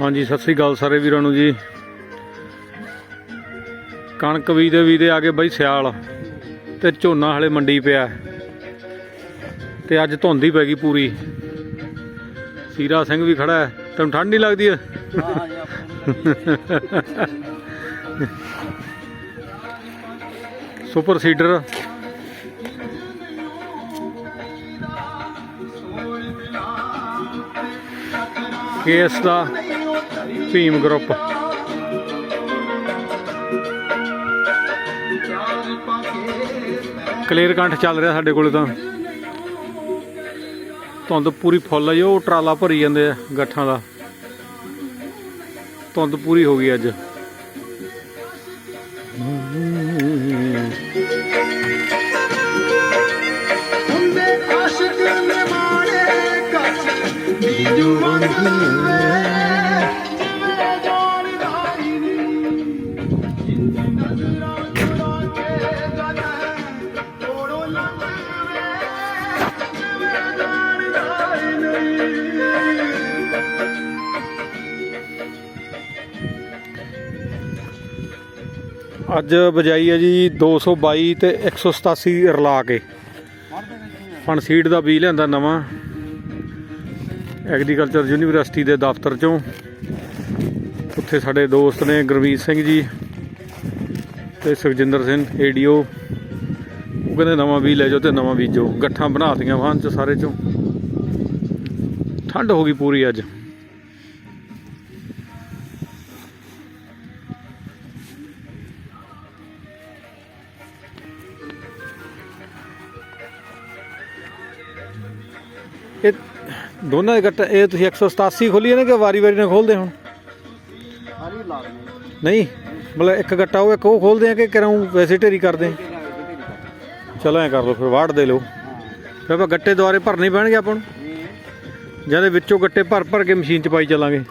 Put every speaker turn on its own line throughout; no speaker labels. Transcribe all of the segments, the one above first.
ਹਾਂਜੀ, ਸਤਿ ਸ੍ਰੀ ਅਕਾਲ ਸਾਰੇ ਵੀਰਾਂ ਨੂੰ ਜੀ। ਕਣਕ ਵੀ ਦੇ ਵੀ ਦੇ ਆ ਗਏ ਬਾਈ ਸਿਆਲ ਤੇ ਝੋਨਾ ਹਲੇ ਮੰਡੀ ਪਿਆ ਤੇ ਅੱਜ ਧੁੰਦ ਹੀ ਪੈ ਗਈ ਪੂਰੀ। ਸੀਰਾ ਸਿੰਘ ਵੀ ਖੜਾ ਹੈ। ਤੈਨੂੰ ਠੰਡ ਨਹੀਂ ਲੱਗਦੀ ਹੈ? Super seeder. ਕੇਸ ਦਾ ਭੀਮ ਗਰੁੱਪ ਕਲੀਅਰ ਕੰਠ ਚੱਲ ਰਿਹਾ ਸਾਡੇ ਕੋਲੇ ਤਾਂ। ਧੁੰਦ ਪੂਰੀ ਫੁੱਲ ਆ ਜੀ, ਉਹ ਟਰਾਲਾ ਭਰੀ ਜਾਂਦੇ ਆ ਗੱਠਾਂ ਦਾ। ਧੁੰਦ ਪੂਰੀ ਹੋ ਗਈ ਅੱਜ।
ਹੁੰਦੇ ਆਸ਼ਿਕ ਨੇ ਮਾਰੇ ਕੱਚ ਬੀਜੂ ਵਾਂਗ
ਅੱਜ ਬਜਾਈ ਹੈ ਜੀ 222 ਤੇ 187 ਰਲਾ ਕੇ। ਫਨਸੀਡ ਦਾ ਬੀਜ ਲਿਆਂਦਾ ਨਵਾਂ। ਐਗਰੀਕਲਚਰ ਯੂਨੀਵਰਸਿਟੀ ਦੇ ਦਫ਼ਤਰ ਚੋਂ। ਉੱਥੇ ਸਾਡੇ ਦੋਸਤ ਨੇ ਗੁਰਮੀਤ ਸਿੰਘ ਜੀ ਤੇ ਸੁਖਜਿੰਦਰ ਸਿੰਘ ਏਡੀਓ ਉਹ ਕਹਿੰਦੇ ਨਵਾਂ ਬੀਜ ਲੈ ਜਾਓ ਤੇ ਨਵਾਂ ਬੀਜੋ। ਗੱਠਾਂ ਬਣਾਤੀਆਂ ਵਾਹਨ ਚ ਸਾਰੇ ਚੋਂ। ਠੰਡ ਹੋ ਗਈ ਪੂਰੀ ਅੱਜ। ਇਹ ਦੋਨਾਂ ਦੇ ਗੱਟ ਇਹ ਤੁਸੀਂ 187 ਖੋਲੀ ਨਾ ਕਿ ਵਾਰੀ ਵਾਰੀ ਨਾਲ ਖੋਲਦੇ ਹੁਣ?
ਲਾ
ਨਹੀਂ ਮਤਲਬ ਇੱਕ ਗੱਟਾ ਉਹ ਇੱਕ ਉਹ ਖੋਲਦੇ ਆ ਕਿ ਕਰਾਂ ਵੈਸੇ ਢੇਰੀ ਕਰਦੇ? ਆ? ਚਲੋ ਐ ਕਰ ਲਓ ਫਿਰ ਵਾੜ ਦੇ ਲਓ। ਫਿਰ ਆਪਾਂ ਗੱਟੇ ਦੁਆਰੇ ਭਰਨੇ ਪੈਣਗੇ ਆਪਾਂ ਨੂੰ? ਜਿਹਦੇ ਵਿੱਚੋਂ ਗੱਟੇ ਭਰ ਭਰ ਕੇ ਮਸ਼ੀਨ 'ਚ ਪਾਈ ਚੱਲਾਂਗੇ?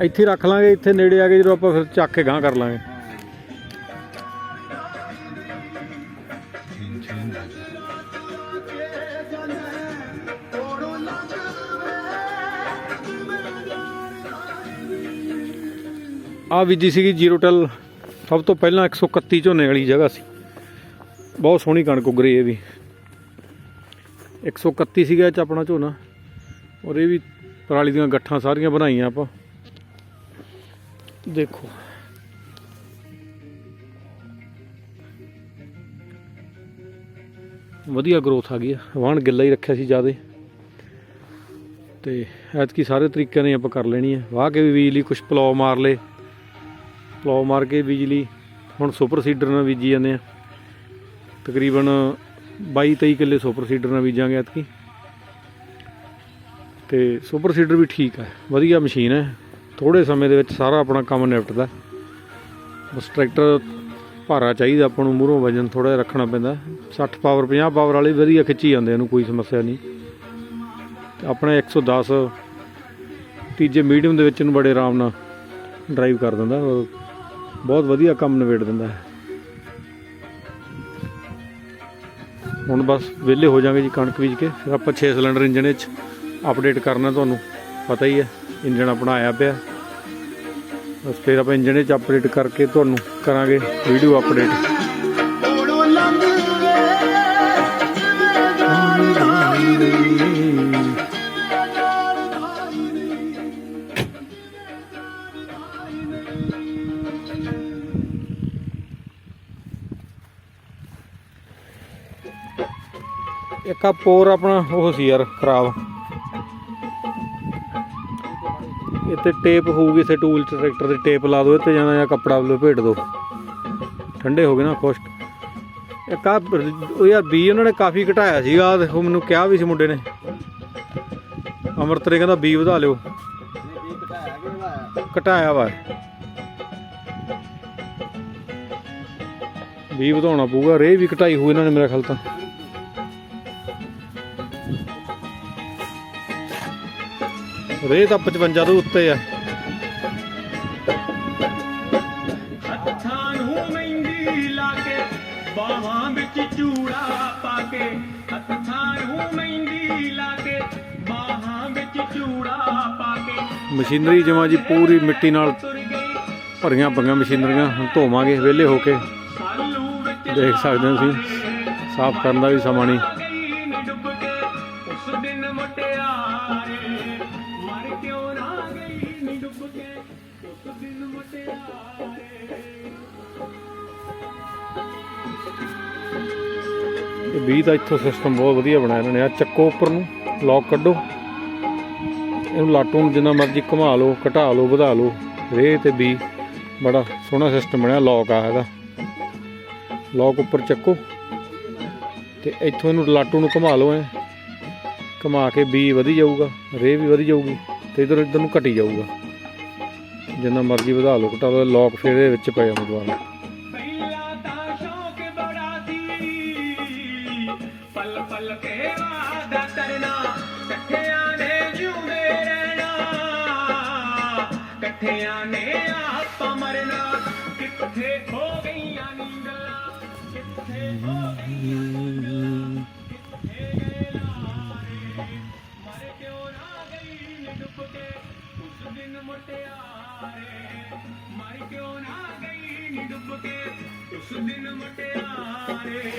ਇੱਥੇ ਰੱਖ ਲਾਂਗੇ ਇੱਥੇ ਨੇੜੇ ਆ ਕੇ ਜਦੋਂ ਆਪਾਂ ਫਿਰ ਚੱਕ ਕੇ ਗਾਂਹ ਕਰ ਲਾਂਗੇ। ਆ ਬੀਜੀ ਸੀਗੀ ਜੀਰੋ ਟੈਲ, ਸਭ ਤੋਂ ਪਹਿਲਾਂ 131 ਝੋਨੇ ਵਾਲੀ ਜਗ੍ਹਾ ਸੀ। ਬਹੁਤ ਸੋਹਣੀ ਕਣਕ ਉੱਗ ਰਹੀ ਹੈ ਇਹ ਵੀ। 131 ਸੀਗਾ ਇਹ ਚ ਆਪਣਾ ਝੋਨਾ, ਔਰ ਇਹ ਵੀ ਪਰਾਲੀ ਦੀਆਂ ਗੱਠਾਂ ਸਾਰੀਆਂ ਬਣਾਈਆਂ ਆਪਾਂ। ਦੇਖੋ। ਵਧੀਆ ਗਰੋਥ ਆ ਗਈ ਆ। ਵਾਹਣ ਗਿੱਲਾ ਹੀ ਰੱਖਿਆ ਸੀ ਜਿਆਦੇ। ਤੇ ਐਤਕੀ ਸਾਰੇ ਤਰੀਕਿਆਂ ਨੇ ਆਪਾਂ ਕਰ ਲੈਣੀ ਹੈ ਵਾਹ ਕੇ ਵੀ ਬਿਜਲੀ ਕੁਝ ਪਲਾਉ ਮਾਰ ਲੇ ਪਲਾਉ ਮਾਰ ਕੇ ਬਿਜਲੀ ਹੁਣ ਸੁਪਰ ਸੀਡਰ ਨਾਲ ਬੀਜੀ ਜਾਂਦੇ ਆ। ਤਕਰੀਬਨ 22 23 ਕਿੱਲੇ ਸੁਪਰ ਸੀਡਰ ਨਾਲ ਬੀਜਾਂਗੇ ਐਤਕੀ। ਤੇ ਸੁਪਰ ਸੀਡਰ ਵੀ ਠੀਕ ਹੈ ਵਧੀਆ ਮਸ਼ੀਨ ਹੈ ਥੋੜੇ ਸਮੇਂ ਦੇ ਵਿੱਚ ਸਾਰਾ ਆਪਣਾ ਕੰਮ ਨਿਪਟਦਾ। ਬਸ ਟਰੈਕਟਰ ਭਾਰਾ ਚਾਹੀਦਾ, ਆਪਾਂ ਨੂੰ ਮੂਹਰੋਂ ਵਜਨ ਥੋੜਾ ਜਿਹਾ ਰੱਖਣਾ ਪੈਂਦਾ। 60 ਪਾਵਰ 50 ਪਾਵਰ ਵਾਲੇ ਵਧੀਆ ਖਿੱਚੀ ਜਾਂਦੇ ਇਹਨੂੰ ਕੋਈ ਸਮੱਸਿਆ ਨਹੀਂ। ਤੇ ਆਪਣਾ 110 ਤੀਜੇ ਮੀਡੀਅਮ ਦੇ ਵਿੱਚ ਇਹਨੂੰ ਬੜੇ ਆਰਾਮ ਨਾਲ ਡਰਾਈਵ ਕਰ ਦਿੰਦਾ। ਬਹੁਤ ਵਧੀਆ ਕੰਮ ਨਿਬੇੜ ਦਿੰਦਾ ਹੈ। ਹੁਣ ਬਸ ਵਿਹਲੇ ਹੋ ਜਾਾਂਗੇ ਜੀ ਕਣਕ ਬੀਜ ਕੇ, ਫਿਰ ਆਪਾਂ 6 ਸਿਲੰਡਰ ਇੰਜਣ ਵਿੱਚ ਅਪਡੇਟ ਕਰਨਾ ਤੁਹਾਨੂੰ, ਪਤਾ ਹੀ ਹੈ, ਇੰਜਣ ਆਪਣਾ ਆਇਆ ਪਿਆ। ਬਸ ਫਿਰ ਆਪਾਂ ਇੰਜਣ ਵਿੱਚ ਅਪਡੇਟ ਕਰਕੇ ਤੁਹਾਨੂੰ ਕਰਾਂਗੇ ਵੀਡੀਓ ਅਪਡੇਟ ਇੱਕ ਆ ਪੋਰ ਆਪਣਾ, ਉਹ ਸੀ ਯਾਰ ਖਰਾਬ। ਇੱਥੇ ਟੇਪ ਹੋਊਗੀ ਇੱਥੇ ਟੂਲ ਚ ਟਰੈਕਟਰ ਦੇ ਟੇਪ ਲਾ ਦਿਓ, ਇੱਥੇ ਜਾਂ ਕੱਪੜਾ ਲਪੇਟ ਦਿਓ ਠੰਡੇ ਹੋ ਗਏ ਨਾ, ਖੁਸ਼ਕ। ਇੱਕ ਆ ਉਹ ਯਾਰ ਬੀ ਉਹਨਾਂ ਨੇ ਕਾਫੀ ਘਟਾਇਆ ਸੀਗਾ ਆਹ ਦੇਖੋ ਮੈਨੂੰ ਕਿਹਾ ਵੀ ਸੀ ਮੁੰਡੇ ਨੇ। ਅਮਰਤ ਨੇ ਕਹਿੰਦਾ ਬੀ ਵਧਾ ਲਿਓ। ਘਟਾਇਆ ਵਾ। ਬੀ ਵਧਾਉਣਾ ਪਊਗਾ, ਰੇ ਵੀ ਘਟਾਈ ਹੋਈ ਇਹਨਾਂ ਨੇ ਮੇਰਾ ਖਿਆਲ ਤਾਂ। ਰੇ ਤਾਂ 55 ਤੋਂ ਉੱਤੇ ਆ।
ਹੱਥਾਂ ਨੂੰ ਮਹਿੰਦੀ ਲਾ ਕੇ ਬਾਹਾਂ ਵਿੱਚ ਚੂੜਾ ਪਾ ਕੇ। ਹੱਥਾਂ ਨੂੰ ਮਹਿੰਦੀ ਲਾ ਕੇ ਬਾਹਾਂ ਵਿੱਚ ਚੂੜਾ ਪਾ ਕੇ।
ਮਸ਼ੀਨਰੀ ਜਮਾ ਜੀ ਪੂਰੀ ਮਿੱਟੀ ਨਾਲ ਭਰੀਆਂ ਪਈਆਂ ਮਸ਼ੀਨਰੀਆਂ ਹੁਣ ਧੋਵਾਂਗੇ ਵਿਹਲੇ ਹੋ ਕੇ। ਦੇਖ ਸਕਦੇ ਹੋ ਤੁਸੀਂ ਸਾਫ਼ ਕਰਨ ਦਾ ਵੀ ਸਮਾਂ ਨਹੀਂ।
ਮੁਟਿਆਰੇ ਮਰ ਕਿਉਂ ਨਾ ਗਈ ਨੀ ਡੁੱਬ ਕੇ ਉਸ ਦਿਨ ਮੁਟਿਆਰੇ।
ਵੀ ਦਾ ਇੱਥੋਂ ਸਿਸਟਮ ਬਹੁਤ ਵਧੀਆ ਬਣਾਇਆ ਇਹਨਾਂ ਨੇ। ਆ ਚੱਕੋ ਉੱਪਰ ਨੂੰ ਲੌਕ ਕੱਢੋ। ਇਹਨੂੰ ਲਾਟੂ ਨੂੰ ਜਿੰਨਾ ਮਰਜ਼ੀ ਘੁਮਾ ਲਓ, ਘਟਾ ਲਓ, ਵਧਾ ਲਓ। ਰੇ ਤੇ ਬੀ, ਬੜਾ ਸੋਹਣਾ ਸਿਸਟਮ ਬਣਿਆ ਲੌਕ ਆ ਇਹਦਾ। ਲੌਕ ਉੱਪਰ ਚੱਕੋ ਤੇ ਇੱਥੋਂ ਇਹਨੂੰ ਲਾਟੂ ਨੂੰ ਘੁਮਾ ਲਓ ਐ। ਘੁਮਾ ਕੇ ਬੀ ਵਧੀ ਜਾਊਗਾ ਰੇਹ ਵੀ ਵਧੀ ਜਾਊਗੀ ਤੇ ਇਧਰ ਇਧਰ ਨੂੰ ਘਟੀ ਜਾਊਗਾ। ਜਿੰਨਾ ਮਰਜ਼ੀ ਵਧਾ ਲਓ, ਘਟਾ ਲਓ ਲੌਕ ਫਿਰ ਇਹਦੇ ਵਿੱਚ ਪੈ ਜਾਂਦਾ ਦੁਬਾਰਾ।
ਪਲ ਪਲ ਕੇ ਵਾਦਾ ਕਰਨਾ, ਇਕੱਠਿਆਂ ਨੇ ਜਿਉਂਦੇ ਰਹਿਣਾ, ਇਕੱਠਿਆਂ ਨੇ ਆਪਾਂ ਮਰਨਾ, ਕਿੱਥੇ ਮੁਟਿਆਰੇ ਮਰ ਕਿਉਂ ਨਾ ਗਈ ਨੀ ਡੁੱਬ ਕੇ? ਉਸ ਦਿਨ ਮੁਟਿਆਰੇ